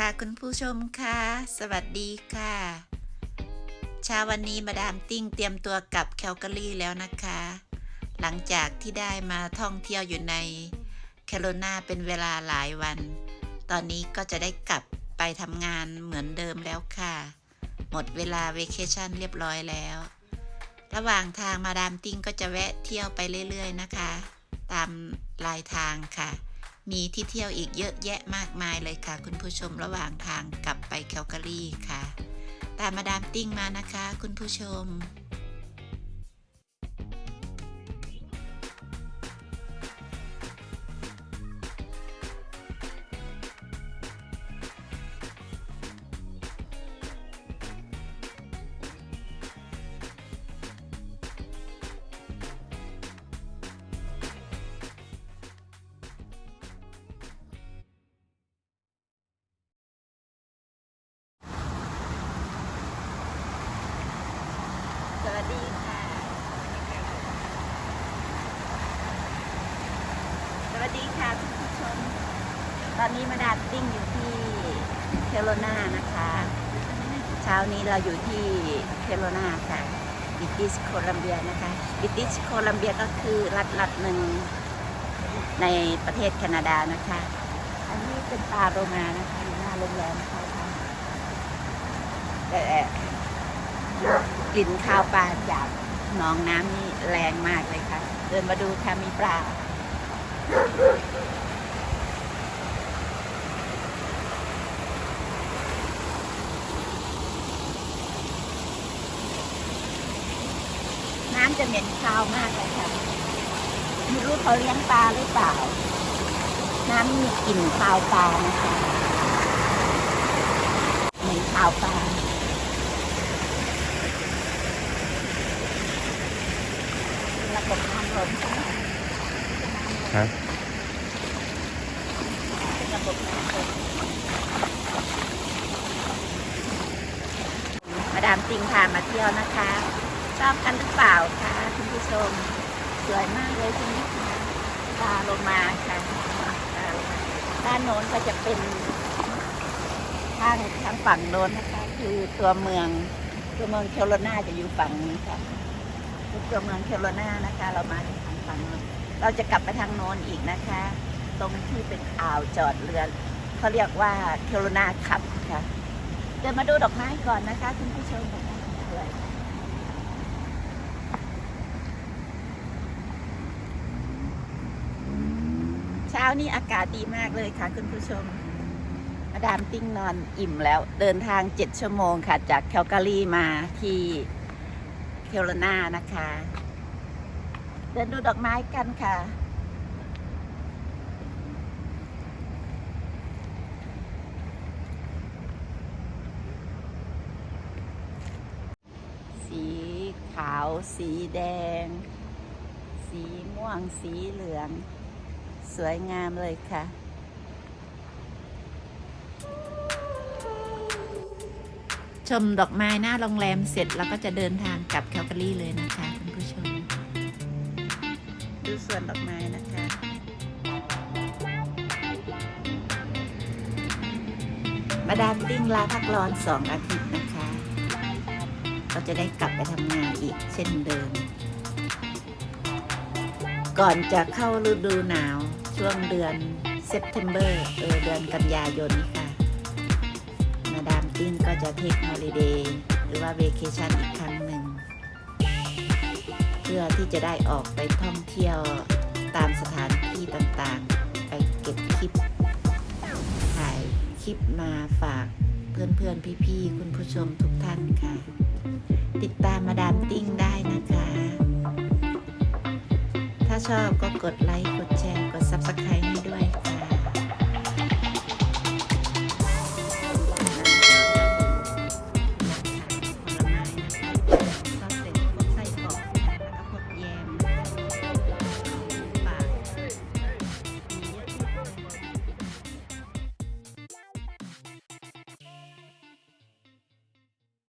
ค่ะคุณผู้ชมค่ะ สวัสดีค่ะเช้าวันนี้มาดามติ้งเตรียมตัวกลับแคลการีแล้วนะคะ หลังจากที่ได้มาท่องเที่ยวอยู่ในแคโรนาเป็นเวลาหลายวัน ตอนนี้ก็จะได้กลับไปทำงานเหมือนเดิมแล้วค่ะ หมดเวลาเวเคชั่นเรียบร้อยแล้ว ระหว่างทางมาดามติ้งก็จะแวะเที่ยวไปเรื่อยๆนะคะ ตามลายทางค่ะ มีที่เที่ยวอีกเยอะแยะมากมายเลยค่ะ คุณผู้ชมระหว่างทางกลับไปแคลการีค่ะ ตามมาดามติ้งมานะคะ คุณผู้ชม วัสดีค่ะคุณผู้ชม ตอนนี้มาดาติ้งอยู่ที่เคโรนานะคะ เช้านี้เราอยู่ที่เคโรนาค่ะบิติชโคลัมเบียนะคะบิติชโคลัมเบียก็คือรัฐรัฐหนึ่งในประเทศแคนาดานะคะ อันนี้เป็นปลาโรมานะคะหน้าโรงแรมเขาค่ะแต่กลิ่นข้าวปลาจากหนองน้ำนี่แรงมากเลยค่ะ เดินมาดูค่ะมีปลา น้ำจะเหม็นคาวมากเลยค่ะไม่รู้เขาเลี้ยงปลาหรือเปล่า น้ำมีกลิ่นคาวปลานะคะเหม็นคาวปลาระบบน้ำล้นใช่ไหม ครับมาดามติงพามาเที่ยวนะคะชอบกันหรือเปล่าคะคุณผู้ชม สวยมากเลยทีนี้ค่ะปลาโลมาค่ะด้านโน้นก็จะเป็นทางทางฝั่งโน้นนะคะ คือตัวเมืองตัวเมืองเคโรนาจะอยู่ฝั่งนี้ค่ะตัวเมืองเคโรนานะคะ เรามาทางฝั่งโน้น เราจะกลับไปทางโน้นอีกนะคะ ตรงที่เป็นอ่าวจอดเรือเขาเรียกว่าเคโรนาขับค่ะเดินมาดูดอกไม้ก่อนนะคะคุณผู้ชมดอกไม้สวยเช้านี้อากาศดีมากเลยค่ะ คุณผู้ชมมาดามติ้งนอนอิ่มแล้ว เดินทางเจ็ดชั่วโมงค่ะ จากแคลการีมาที่เคโรนานะคะ เดินดูดอกไม้กันค่ะ สีขาว สีแดง สีม่วง สีเหลือง สวยงามเลยค่ะชมดอกไม้หน้าโรงแรมเสร็จแล้วก็จะเดินทางกลับแคลการีเลยนะคะ ดูสวนดอกไม้นะคะมาดามติ้งลาพักร้อนสองอาทิตย์นะคะ ก็จะได้กลับไปทำงานอีกเช่นเดิม ก่อนจะเข้าฤดูหนาวช่วงเดือนเซปเทมเบอร์เออเดือนกันยายนนี้ค่ะ มาดามติ้งก็จะเทคฮอลิเดย์หรือว่าเวเคชันอีกครั้งหนึ่ง เพื่อที่จะได้ออกไปท่องเที่ยวตามสถานที่ต่างๆ ไปเก็บคลิป ถ่ายคลิปมาฝากเพื่อนๆ พี่ๆ คุณผู้ชมทุกท่านค่ะ ติดตามมาดามติ้งได้นะคะ ถ้าชอบก็กดไลค์ กดแชร์ กด Subscribe